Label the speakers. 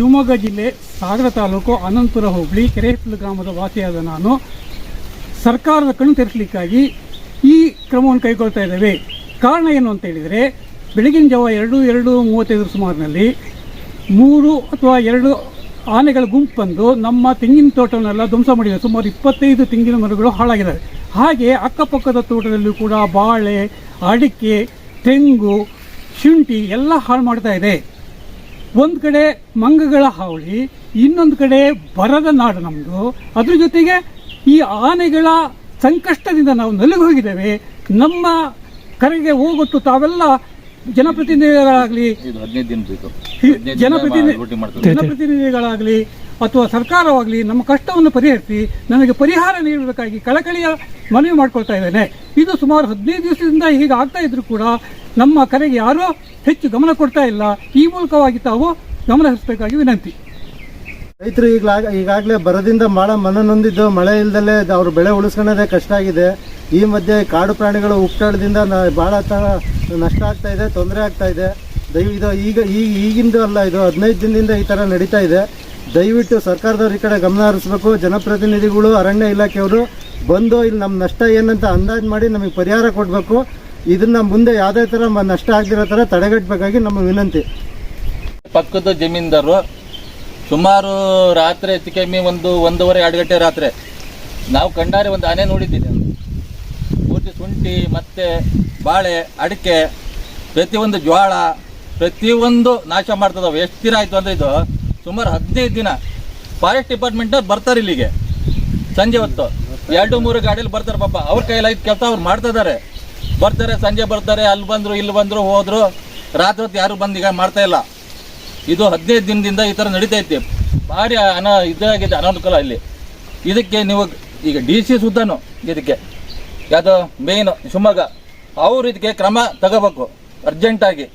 Speaker 1: ಶಿವಮೊಗ್ಗ ಜಿಲ್ಲೆ ಸಾಗರ ತಾಲೂಕು ಅನಂತಪುರ ಹೋಬಳಿ ಕೆರೆಹಿತ್ಲು ಗ್ರಾಮದ ವಾಸಿಯಾದ ನಾನು. ಸರ್ಕಾರದ ಕಣ್ಣು ತೆರೆಸಲಿಕ್ಕಾಗಿ ಈ ಕ್ರಮವನ್ನು ಕೈಗೊಳ್ತಾ ಇದ್ದೇವೆ. ಕಾರಣ ಏನು ಅಂತ ಹೇಳಿದರೆ, ಬೆಳಗಿನ ಜಾವ ಎರಡು ಎರಡು ಮೂವತ್ತೈದರ ಸುಮಾರಿನಲ್ಲಿ ಮೂರು ಅಥವಾ ಎರಡು ಆನೆಗಳ ಗುಂಪು ಬಂದು ನಮ್ಮ ತೆಂಗಿನ ತೋಟವನ್ನೆಲ್ಲ ಧ್ವಂಸ ಮಾಡಿದೆ. ಸುಮಾರು ಇಪ್ಪತ್ತೈದು ತೆಂಗಿನ ಮರಗಳು ಹಾಳಾಗಿದ್ದಾವೆ. ಹಾಗೆ ಅಕ್ಕಪಕ್ಕದ ತೋಟದಲ್ಲೂ ಕೂಡ ಬಾಳೆ, ಅಡಿಕೆ, ತೆಂಗು, ಶುಂಠಿ ಎಲ್ಲ ಹಾಳು ಮಾಡ್ತಾ ಇದೆ. ಒಂದು ಕಡೆ ಮಂಗಗಳ ಹಾವಳಿ, ಇನ್ನೊಂದು ಕಡೆ ಬರದ ನಾಡು ನಮ್ಮದು ಅದ್ರ ಜೊತೆಗೆ ಈ ಆನೆಗಳ ಸಂಕಷ್ಟದಿಂದ ನಾವು ನಲುಗಿ ಹೋಗಿದ್ದೇವೆ. ನಮ್ಮ ಕರೆಗೆ ಹೋಗೊಟ್ಟು ತಾವೆಲ್ಲ ಜನಪ್ರತಿನಿಧಿಗಳಾಗಲಿ
Speaker 2: ಹದಿನೈದು ದಿನ ಬೇಕು.
Speaker 1: ಜನಪ್ರತಿನಿಧಿ ಜನಪ್ರತಿನಿಧಿಗಳಾಗಲಿ ಅಥವಾ ಸರ್ಕಾರವಾಗಲಿ ನಮ್ಮ ಕಷ್ಟವನ್ನು ಪರಿಹರಿಸಿ ನನಗೆ ಪರಿಹಾರ ನೀಡಬೇಕಾಗಿ ಕಳಕಳಿಯ ಮನವಿ ಮಾಡ್ಕೊಳ್ತಾ ಇದ್ದೇನೆ. ಇದು ಸುಮಾರು ಹದಿನೈದು ದಿವಸದಿಂದ ಹೀಗೆ ಆಗ್ತಾ ಇದ್ರು ಕೂಡ ನಮ್ಮ ಕರೆಗೆ ಯಾರೂ ಹೆಚ್ಚು ಗಮನ ಕೊಡ್ತಾ ಇಲ್ಲ. ಈ ಮೂಲಕವಾಗಿ ತಾವು ಗಮನ ಹರಿಸಬೇಕಾಗಿ ವಿನಂತಿ.
Speaker 3: ರೈತರು ಈಗ ಈಗಾಗಲೇ ಬರದಿಂದ ಭಾಳ ಮನನೊಂದಿದ್ದು ಮಳೆ ಇಲ್ದಲೇ ಅವ್ರ ಬೆಳೆ ಉಳಿಸ್ಕೊಳ್ಳೋದೇ ಕಷ್ಟ ಆಗಿದೆ. ಈ ಮಧ್ಯೆ ಕಾಡು ಪ್ರಾಣಿಗಳು ಉಪ್ಟಾಳದಿಂದ ನ- ಭಾಳ ತರ ನಷ್ಟ ಆಗ್ತಾ ಇದೆ ತೊಂದರೆ ಆಗ್ತಾ ಇದೆ. ದಯವು ಇದು ಈಗ ಈಗ ಈಗಿಂದು ಅಲ್ಲ, ಇದು ಹದಿನೈದು ದಿನದಿಂದ ಈ ಥರ ನಡೀತಾ ಇದೆ. ದಯವಿಟ್ಟು ಸರ್ಕಾರದವ್ರ ಈ ಕಡೆ ಗಮನ ಹರಿಸ್ಬೇಕು. ಜನಪ್ರತಿನಿಧಿಗಳು, ಅರಣ್ಯ ಇಲಾಖೆಯವರು ಬಂದು ಇಲ್ಲಿ ನಮ್ಮ ನಷ್ಟ ಏನಂತ ಅಂದಾಜು ಮಾಡಿ ನಮಗೆ ಪರಿಹಾರ ಕೊಡಬೇಕು. ಇದನ್ನು ಮುಂದೆ ಯಾವುದೇ ಥರ ನಷ್ಟ ಆಗದಿರೋ ಥರ ತಡೆಗಟ್ಟಬೇಕಾಗಿ ನಮ್ಮ ವಿನಂತಿ.
Speaker 2: ಪಕ್ಕದ ಜಮೀನ್ದಾರರು ಸುಮಾರು ರಾತ್ರಿ ಹೆಚ್ಚು ಕಮ್ಮಿ ಒಂದು ಒಂದೂವರೆ, ಎರಡು ಗಂಟೆ ರಾತ್ರಿ ನಾವು ಕಂಡಾರೆ ಒಂದು ಆನೆ ನೋಡಿದ್ದೀನಿ ಪೂರ್ತಿ ಶುಂಠಿ, ಮತ್ತೆ ಬಾಳೆ, ಅಡಿಕೆ, ಪ್ರತಿಯೊಂದು ಜ್ವಾಳ ಪ್ರತಿಯೊಂದು ನಾಶ ಮಾಡ್ತದವೆ. ಎಷ್ಟು ದಿನ ಆಯಿತು ಅಂದರೆ ಇದು? ಸುಮಾರು ಹದಿನೈದು ದಿನ. ಫಾರೆಸ್ಟ್ ಡಿಪಾರ್ಟ್ಮೆಂಟ್ನವ್ರು ಬರ್ತಾರೆ ಇಲ್ಲಿಗೆ. ಸಂಜೆ ಹೊತ್ತು. ಎರಡು, ಮೂರು ಗಾಡಿಯಲ್ಲಿ ಬರ್ತಾರೆ ಪಾಪ. ಅವ್ರ ಕೈಲಾಯ್ತು ಕೆಲಸ ಅವ್ರು ಮಾಡ್ತಾ ಇದ್ದಾರೆ ಬರ್ತಾರೆ, ಸಂಜೆ ಬರ್ತಾರೆ, ಅಲ್ಲಿ ಬಂದರು, ಇಲ್ಲಿ ಬಂದರು, ಹೋದರು. ರಾತ್ರಿ ಹೊತ್ತು ಯಾರು ಬಂದು ಈಗ ಮಾಡ್ತಾ ಇಲ್ಲ. ಇದು ಹದಿನೈದು ದಿನದಿಂದ ಈ ಥರ ನಡೀತಾ ಐತಿ. ಭಾರಿ ಅನ ಇದಾಗಿದೆ, ಅನಾನುಕೂಲ ಇಲ್ಲಿ. ಇದಕ್ಕೆ ನೀವು ಈಗ ಡಿ ಸಿ ಸುದ್ದಾನು ಇದಕ್ಕೆ. ಯಾವುದು ಮೇಯ್ನು ಶಿವಮೊಗ್ಗ. ಅವ್ರು ಇದಕ್ಕೆ ಕ್ರಮ ತಗೋಬೇಕು. ಅರ್ಜೆಂಟಾಗಿ